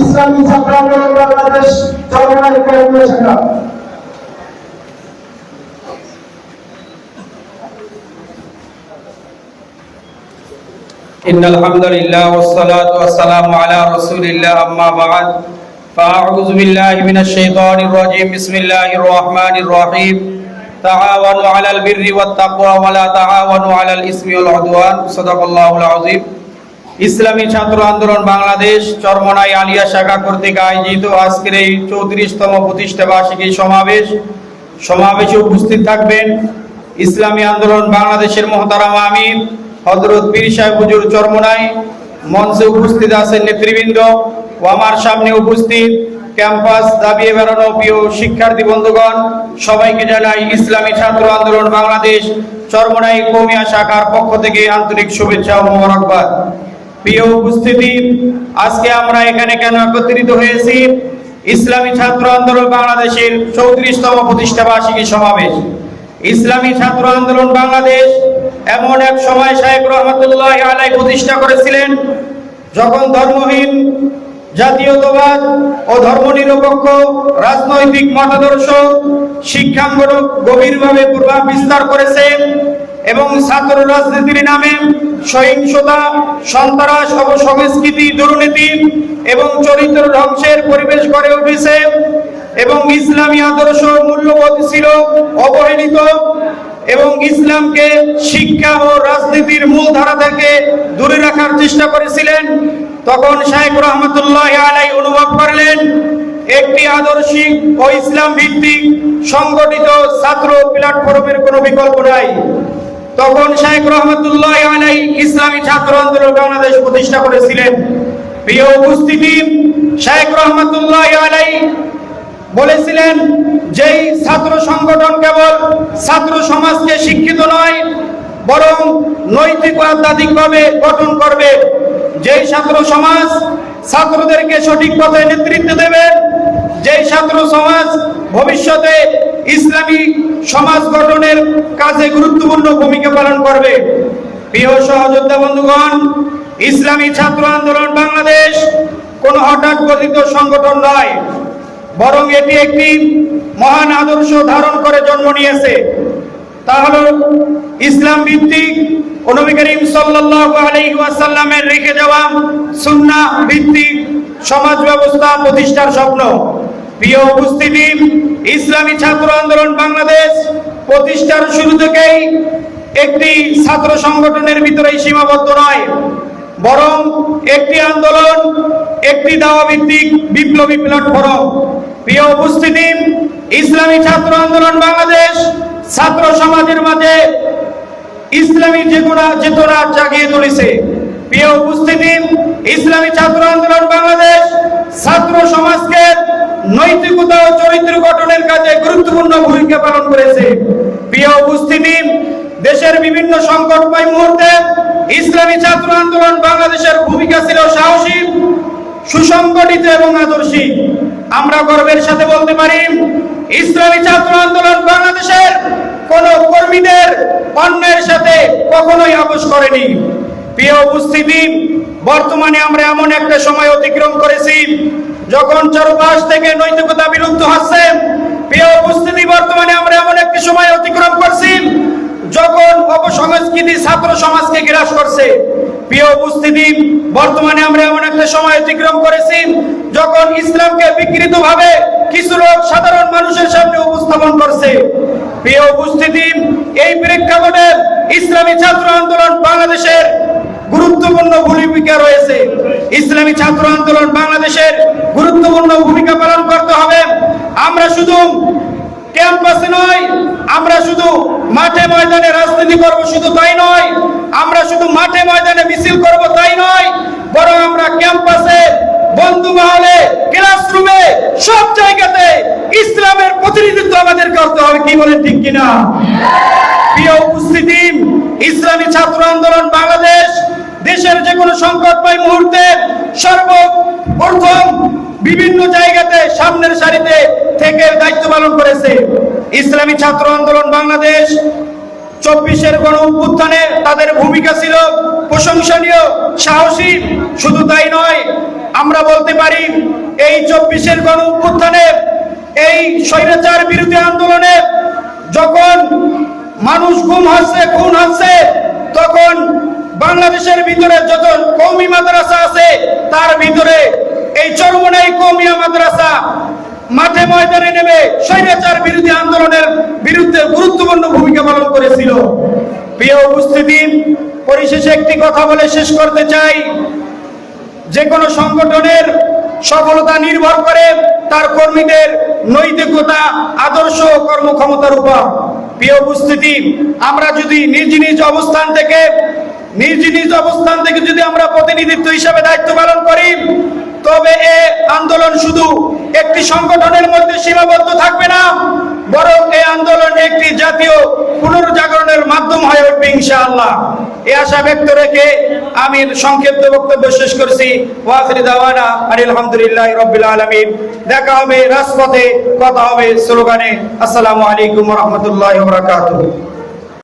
ইসলামী ছাত্র আন্দোলন বাংলাদেশ চরমনাই কেন্দ্রীয় শাখা إن الحمد لله والصلاة والسلام على رسول الله أما بعد فأعوذ بالله من الشيطان الرجيم بسم الله الرحمن الرحيم تعاونوا على البر والتقوى ولا تعاونوا على الإثم والعدوان صدق الله العظيم ইসলামী ছাত্র আন্দোলন বাংলাদেশ চরমনাই আলিয়া শাখা কর্তৃক আয়োজিত আজকের এই চৌত্রিশতম প্রতিষ্ঠা বার্ষিকী সমাবেশ। সমাবেশে উপস্থিত থাকবেন ইসলামী আন্দোলন বাংলাদেশের মহতারামা আমির হজরত পীর সাহেব হুজুর চরমনাই, মঞ্চে উপস্থিত আছেন নেতৃবৃন্দ ও আমার সামনে উপস্থিত ক্যাম্পাস দাবিয়ে বেড়ানো প্রিয় শিক্ষার্থী বন্ধুগণ, সবাইকে জানাই ইসলামী ছাত্র আন্দোলন বাংলাদেশ চরমনাই কৌমিয়া শাখার পক্ষ থেকে আন্তরিক শুভেচ্ছা ও মোবারকবাদ। প্রিয় উপস্থিতি, আজকে আমরা এখানে কেন একত্রিত হয়েছি? ইসলামী ছাত্র আন্দোলন বাংলাদেশের চৌত্রিশতম প্রতিষ্ঠা বার্ষিকী সমাবেশ। ইসলামী ছাত্র আন্দোলন বাংলাদেশ এমন এক সময় শাহেক রহমতুল্লাহ আলাই প্রতিষ্ঠা করেছিলেন, যখন ধর্মহীন, জাতীয়তাবাদ ও ধর্মনিরপেক্ষ, রাজনৈতিক মতাদর্শ শিক্ষাঙ্গন গভীরভাবে প্রভাব বিস্তার করেছে। এবং ছাত্র রাজনীতির নামে সহিংসতা, সন্ত্রাস, অপসংস্কৃতি, দুর্নীতি এবং চরিত্র ধ্বংসের পরিবেশ গড়ে উঠেছে এবং ইসলামী আদর্শ মূল্যবোধ ছিল অবহেলিত এবং ইসলামকে শিক্ষা ও রাজনীতির মূল ধারা থেকে দূরে রাখার চেষ্টা করেছিলেন। তখন শাহেখ রহমতুল্লাহ আলাই অনুভব করলেন, একটি আদর্শিক ও ইসলাম ভিত্তিক সংগঠিত ছাত্র প্ল্যাটফর্মের কোনো বিকল্প নাই। তখন শাহেখ রহমতুল্লাহ আলাই ইসলামী ছাত্র আন্দোলন বাংলাদেশ প্রতিষ্ঠা করেছিলেন। প্রিয় উপস্থিতি, শেখ রহমতুল্লাহ আলাই বলেছিলেন যেই ছাত্র সংগঠন কেবল ছাত্র সমাজকে শিক্ষিত নয়, বরং নৈতিক ও আধ্যাত্মিকভাবে গঠন করবে। যেই ছাত্র সমাজ ছাত্রদেরকে সঠিক পথে নেতৃত্ব দেবে যেই ছাত্র সমাজ ভবিষ্যতে ইসলামী সমাজ গঠনের কাজে গুরুত্বপূর্ণ ভূমিকা পালন করবে। প্রিয় সহযোদ্ধা বন্ধুগণ, ইসলামী ছাত্র আন্দোলন বাংলাদেশ কোন হঠাৎ গঠিত সংগঠন নয়, বরং এটি একটি মহান আদর্শ ধারণ করে জন্ম নিয়েছে। তা হল ইসলাম ভিত্তিক নবী করিম সাল্লাল্লাহু রেখে যাওয়া সুন্নাহ ভিত্তিক সমাজ ব্যবস্থা প্রতিষ্ঠার স্বপ্ন। প্রিয় উপস্থিতি, ইসলামী ছাত্র আন্দোলন বাংলাদেশ প্রতিষ্ঠার শুরু থেকেই একটি ছাত্র সংগঠনের ভিতরেই সীমাবদ্ধ নয়, বরং একটি আন্দোলন, একটি দাওয়া ভিত্তিক বিপ্লবী প্ল্যাটফর্ম। প্রিয় উপস্থিতি, ইসলামী ছাত্র আন্দোলন বাংলাদেশ ছাত্র সমাজের মাঝে ইসলামী চেতনা চেতনা জাগিয়ে তুলেছে। প্রিয় উপস্থিতি, ইসলামী ছাত্র আন্দোলন বাংলাদেশ ছাত্র সমাজকে নৈতিকতা ও চরিত্র গঠনের কাজে গুরুত্বপূর্ণ ভূমিকা পালন করেছে। প্রিয় উপস্থিতি, দেশের বিভিন্ন সংকটময় মুহূর্তে ইসলামী ছাত্র আন্দোলন বাংলাদেশের ভূমিকা ছিল সাহসী, সুসংগঠিত এবং আদর্শিক আমরা গর্বের সাথে বলতে পারি, ইসলামী ছাত্র আন্দোলন বাংলাদেশের কোন কর্মীদের অন্যের সাথে কখনোই আপোষ করেনি। প্রিয় উপস্থিতি, বর্তমানে আমরা এমন একটা সময় অতিক্রম করেছি যখন চারপাশ থেকে নৈতিকতা বিলুপ্ত হচ্ছে, প্রিয় উপস্থিতি, বর্তমানে আমরা এমন একটি সময় অতিক্রম করছি, যখন অপসংস্কৃতি ছাত্র সমাজকে গ্রাস করছে। প্রিয় উপস্থিতি, বর্তমানে আমরা এমন একটা সময় অতিক্রম করেছি, যখন ইসলামকে বিকৃত ভাবে কিছু লোক সাধারণ মানুষের সামনে উপস্থাপন করছে। প্রিয় উপস্থিতি, এই প্রেক্ষাপটে ইসলামী ছাত্র আন্দোলন বাংলাদেশের গুরুত্বপূর্ণ ভূমিকা রয়েছে। ইসলামী ছাত্র আন্দোলন বাংলাদেশের গুরুত্বপূর্ণ ভূমিকা পালন করতে হবে। আমরা শুধু ক্যাম্পাসে নয়, আমরা শুধু মাঠে ময়দানে রাজনীতি করব শুধু তাই নয়, আমরা শুধু মাঠে ময়দানে মিছিল করব তাই নয়, বরং আমরা ক্যাম্পাসে, বন্ধু মহলে, ক্লাসরুমে, সব জায়গাতে ইসলামের প্রতিনিধিত্ব আমাদের করতে হবে। কি বলেন ঠিক কিনা? প্রিয় উপস্থিতি, ইসলামী ছাত্র আন্দোলন বাংলাদেশ দেশের যে কোনো সংকটময় মুহূর্তে সর্বপ্রথম বিভিন্ন জায়গাতে সামনের সারিতে থেকে দায়িত্ব পালন করেছে ইসলামী ছাত্র আন্দোলন বাংলাদেশ। চব্বিশের গণ অভ্যুত্থানে তাদের ভূমিকা ছিল প্রশংসনীয়, সাহসী। শুধু তাই নয়, আমরা বলতে পারি এই চব্বিশের গণ অভ্যুত্থানে, এই স্বৈরাচার বিরোধী আন্দোলনে যখন মানুষ গুম হচ্ছে খুন হচ্ছে তখন বাংলাদেশের ভিতরে যত কৌমি মাদ্রাসা আছে, তার ভিতরে এই চরমনাই কৌমিয়া মাদ্রাসা মাঠে ময়দানে নেমে স্বৈরাচার বিরোধী আন্দোলনের বিরুদ্ধে গুরুত্বপূর্ণ ভূমিকা পালন করেছিল। প্রিয় উপস্থিতি, পরিশেষে একটি কথা বলে শেষ করতে চাই। যে কোনো সংগঠনের সফলতা নির্ভর করে তার কর্মীদের নৈতিকতা, আদর্শ ও কর্মক্ষমতার উপর। প্রিয় উপস্থিতি, আমরা যদি নিজ নিজ অবস্থান থেকে নিজ নিজ অবস্থান থেকে যদি আমরা প্রতিনিধিত্ব হিসাবে দায়িত্ব পালন করি, তবে এ আন্দোলন শুধু একটি সংগঠনের মধ্যে সীমাবদ্ধ থাকবে না, বরং এই আন্দোলন একটি জাতীয় পুনর্জাগরণের মাধ্যম হয়ে উঠবে ইনশাআল্লাহ। এই আশা ব্যক্ত রেখে আমি সংক্ষিপ্ত বক্তব্য শেষ করছি। ওয়াখির দাওয়ানা আলহামদুলিল্লাহ রবিল আলমিন। দেখা হবে রাজপথে, কথা হবে স্লোগানে। আসসালামু আলাইকুম রহমতুল্লাহ বরাকাতুহ।